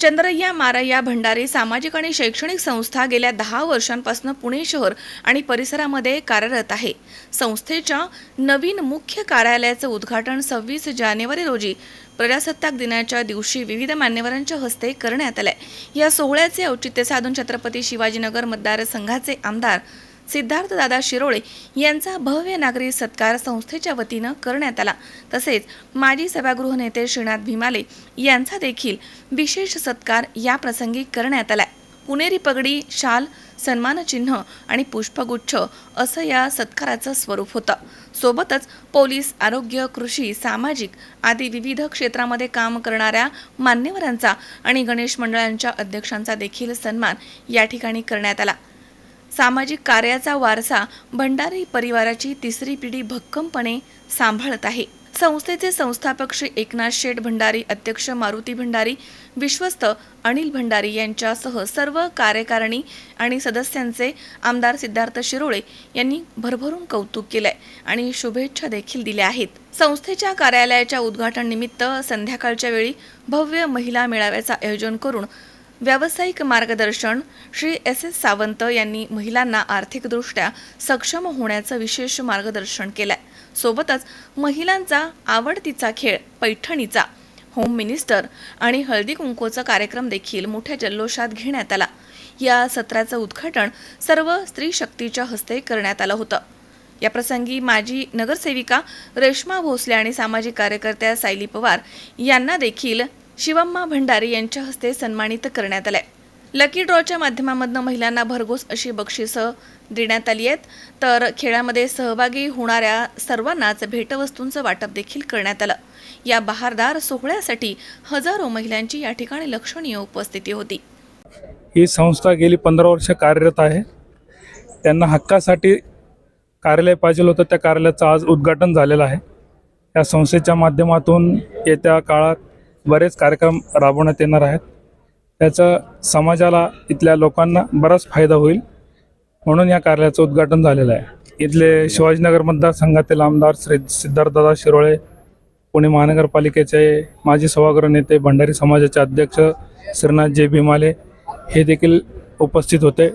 चंद्रय्या मारय्या भंडारी सामाजिक आणि शैक्षणिक संस्था गेल्या दहा वर्षांपासून पुणे शहर आणि परिसरामध्ये कार्यरत आहे. संस्थेच्या नवीन मुख्य कार्यालयाचं उद्घाटन सव्वीस जानेवारी रोजी प्रजासत्ताक दिनाच्या दिवशी विविध मान्यवरांच्या हस्ते करण्यात आलंय. या सोहळ्याचे औचित्य साधून छत्रपती शिवाजीनगर मतदारसंघाचे आमदार सिद्धार्थदादा शिरोळे यांचा भव्य नागरी सत्कार संस्थेच्या वतीनं करण्यात आला. तसेच माजी सभागृह नेते श्रीनाथ भीमाले यांचा देखील विशेष सत्कार या प्रसंगी करण्यात आला पुणेरी पगडी शाल सन्मानचिन्ह आणि पुष्पगुच्छ असं या सत्काराचं स्वरूप होतं. सोबतच पोलीस आरोग्य कृषी सामाजिक आदी विविध क्षेत्रामध्ये काम करणाऱ्या मान्यवरांचा आणि गणेश मंडळांच्या अध्यक्षांचा देखील सन्मान या ठिकाणी करण्यात आला. सामाजिक कार्याचा वारसा भंडारी परिवाराची तिसरी पिढी भक्कमपणे सांभाळत आहे. संस्थेचे संस्थापक श्री एकनाथ शेठ भंडारी अध्यक्ष मारुती भंडारी विश्वस्त अनिल भंडारी यांच्यासह सर्व कार्यकारिणी आणि सदस्यांचे आमदार सिद्धार्थ शिरोळे यांनी भरभरून कौतुक केलंय आणि शुभेच्छा देखील दिल्या आहेत. संस्थेच्या कार्यालयाच्या उद्घाटन निमित्त संध्याकाळच्या वेळी भव्य महिला मेळाव्याचं आयोजन करून व्यावसायिक मार्गदर्शन श्री एस एस सावंत यांनी महिलांना आर्थिकदृष्ट्या सक्षम होण्याचं विशेष मार्गदर्शन केलंय. सोबतच महिलांचा आवडतीचा खेळ पैठणीचा होम मिनिस्टर आणि हळदी कुंकूचा कार्यक्रम देखील मोठ्या जल्लोषात घेण्यात आला. या सत्राचं उद्घाटन सर्व स्त्री शक्तीच्या हस्ते करण्यात आलं होतं. या प्रसंगी माजी नगरसेविका रेश्मा भोसले आणि सामाजिक कार्यकर्त्या सायली पवार यांना देखील शिवम्मा भंडारी यांच्या हस्ते सन्मानित करण्यात आलंय लकी ड्रॉच्या माध्यमामधनं महिलांना भरघोस अशी बक्षिसं देण्यात आली आहेत. तर खेळामध्ये सहभागी होणाऱ्या सर्वांनाच भेटवस्तूंचं वाटप देखील करण्यात आलं. या बहारदार सोहळ्यासाठी हजारो महिलांची या ठिकाणी लक्षणीय उपस्थिती होती. ही संस्था गेली पंधरा वर्ष कार्यरत आहे. त्यांना हक्कासाठी कार्यालय पाहिजे होतं. त्या कार्यालयाचं आज उद्घाटन झालेलं आहे. या संस्थेच्या माध्यमातून येत्या काळात बरेच कार्यक्रम राबवण्यात येणार आहेत. त्याचा समाजाला इथल्या लोकांना बराच फायदा होईल म्हणून या कार्यालयाचं उद्घाटन झालेलं आहे. इथले शिवाजीनगर मतदारसंघातील आमदार श्री सिद्धार्थदादा शिरोळे पुणे महानगरपालिकेचे माजी सभागृह नेते भंडारी समाजाचे अध्यक्ष श्रीनाथ जे भीमाले हे देखील उपस्थित होते.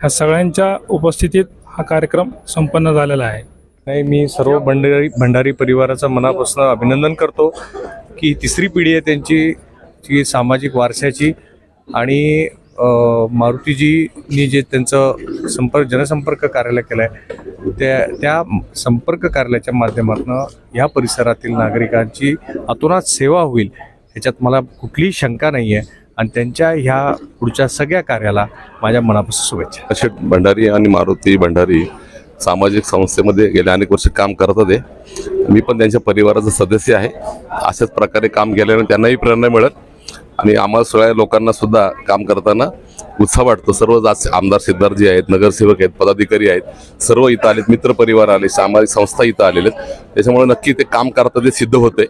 ह्या सगळ्यांच्या उपस्थितीत हा कार्यक्रम संपन्न झालेला आहे. नाही मी सर्व भंडारी भंडारी परिवाराचं मनापासून अभिनंदन करतो. की तिसरी पिढी आहे त्यांची जी सामाजिक वारशाची. आणि मारुतीजीनी जे त्यांचं संपर्क जनसंपर्क कार्यालय केलं आहे त्या त्या संपर्क कार्यालयाच्या माध्यमातून या परिसरातील नागरिकांची अतोनात सेवा होईल ह्याच्यात मला कुठलीही शंका नाही आहे. आणि त्यांच्या ह्या पुढच्या सगळ्या कार्याला माझ्या मनापासून शुभेच्छा. अशोक भंडारी आणि मारुती भंडारी सामाजिक संस्थेमध्ये गेले अनेक वर्ष काम करत होते. मी पण त्यांच्या परिवाराचा सदस्य आहे. अशाच प्रकारे काम केल्याने त्यांनाही प्रेरणा मिळत आणि आम्हाला सगळ्या लोकांना सुद्धा काम करताना उत्साह वाटतो. सर्व जात आमदार सिद्धार्थजी आहेत नगरसेवक आहेत पदाधिकारी आहेत. सर्व इथं आलेत मित्रपरिवार आले सामाजिक संस्था इथं आलेले आहेत. त्याच्यामुळे नक्की ते काम करतात ते सिद्ध होते.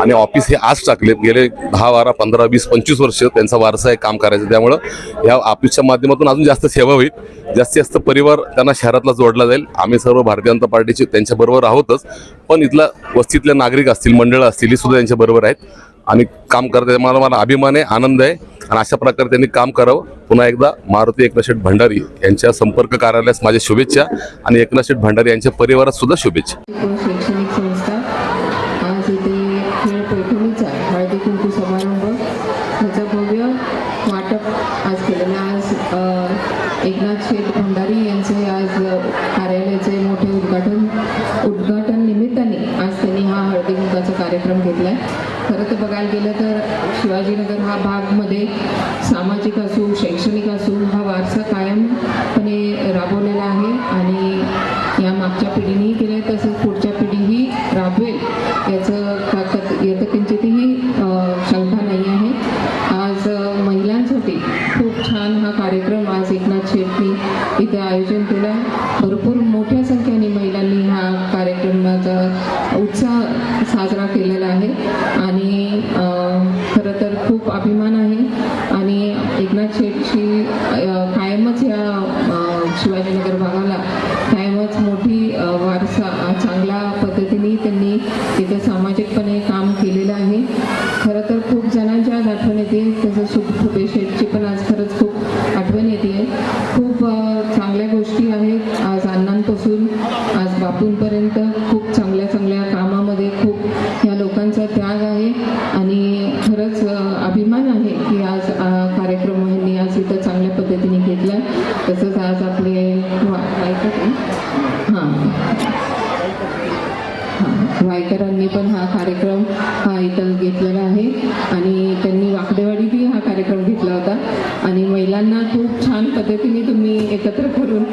आणि ऑफिस हे आज टाकलेत. गेले दहा बारा पंधरा वीस पंचवीस वर्ष त्यांचा वारसा आहे काम करायचं. त्यामुळं या ऑफिसच्या माध्यमातून अजून जास्त सेवा होईल. जास्तीत जास्त परिवार त्यांना शहरातला जोडला जाईल. आम्ही सर्व भारतीय जनता पार्टीचे त्यांच्याबरोबर आहोतच. पण इथला वस्तीतले नागरिक असतील मंडळं असतील ही सुद्धा त्यांच्याबरोबर आहेत. आणि काम करते मला मला अभिमान आहे आनंद आहे. आणि अशा प्रकारे त्यांनी काम करावं. पुन्हा एकदा मारुती एकनाशेठ भंडारी यांच्या संपर्क कार्यालयास माझ्या शुभेच्छा आणि एकनाथ शेठ भंडारी यांच्या परिवारात सुद्धा शुभेच्छा. शैक्षणिक संस्था आज इथे पैठणीचा हळदी कुंकू समारंभ भव्य वाटप आज केलेलं आज एकनाथ शेठ भंडारी यांचे आज कार्यालयाचे मोठे उद्घाटन उद्घाटन निमित्ताने आज त्यांनी हा हळदी कुंकाचा कार्यक्रम घेतला आहे खरं तर बघायला गेलं तर शिवाजीनगर हा भागमध्ये सामाजिक असू शैक्षणिक असू हा वारसा कायमपणे राबवलेला आहे. एकनाथ शेठची कायमच ह्या शिवाजीनगर भागाला कायमच मोठी वारसा चांगल्या पद्धतीने त्यांनी तिथे सामाजिकपणे काम केलेलं आहे. खरं तर खूप जणांच्या आज आठवण येते तसं सुख फुपे शेठची पण आज खरंच खूप आठवण येते. आहे खूप चांगल्या गोष्टी आहेत. आज अण्णांपासून आज बापूंपर्यंत खूप चांगल्या चांगल्या कामामध्ये खूप ह्या लोकांचा त्याग आहे. आणि खरंच अभिमान आहे की आज घेतला तसंच आज आपले हां पण हा कार्यक्रम हा इथं घेतलेला आहे. आणि त्यांनी वाकडेवाडी बी हा कार्यक्रम घेतला होता. आणि महिलांना खूप छान पद्धतीने तुम्ही एकत्र करून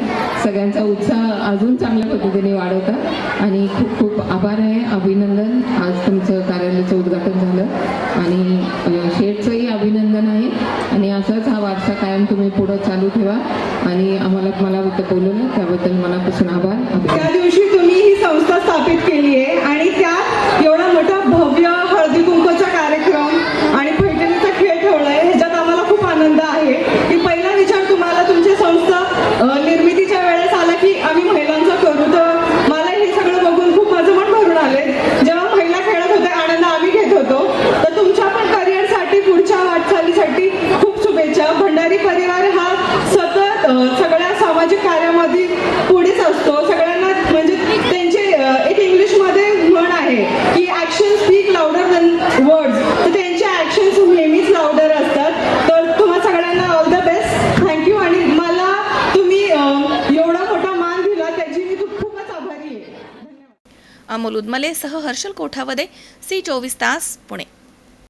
सगळ्यांचा उत्साह अजून चांगल्या पद्धतीने वाढवता. आणि खूप खूप आभार आहे अभिनंदन. आज तुमचं कार्यालयाचं उद्घाटन झालं. आणि शेठचंही अभिनंदन आहे. आणि असंच हा वारसा कायम तुम्ही पुढं चालू ठेवा. आणि आम्हाला मला इथं बोलवलं त्याबद्दल मनापासून आभार अभिनंदन त्या दिवशी तुम्ही ही संस्था स्थापित केली आहे आणि त्यात एवढा मोठा भव्य हळदी कुंकूचा कार्यक्रम आणि पैठणीचा खेळ ठेवलाय ह्याच्यात आम्हाला खूप आनंद आहे की पहिला विचार तुम्हाला तुमची संस्था अ, निर्मितीच्या वेळेस आला की आम्ही महिलांचा करू तर मला हे सगळं बघून खूप माझं मन भरून आले जेव्हा महिला खेळत होत्या आनंद आम्ही घेत होतो तर तुमच्या पण करिअरसाठी पुढच्या वाटचालीसाठी खूप शुभेच्छा भंडारी हा सतत सगळ्या सामाजिक कार्यामध्ये पुढेच असतो. सगळ्यांना म्हणजे त्यांचे एक इंग्लिशमध्ये म्हण आहे की action speak louder than words तर त्यांचे ऍक्शन नेहमीच लाउडर असतात. तर तुम्हा सगळ्यांना ऑल द बेस्ट थँक्यू आणि मला तुम्ही एवढा मोठा मान दिला त्याची मी खूपच आभारी आहे. अमोल उदमले सह हर्षल कोठावदे सी चोवीस तास पुणे.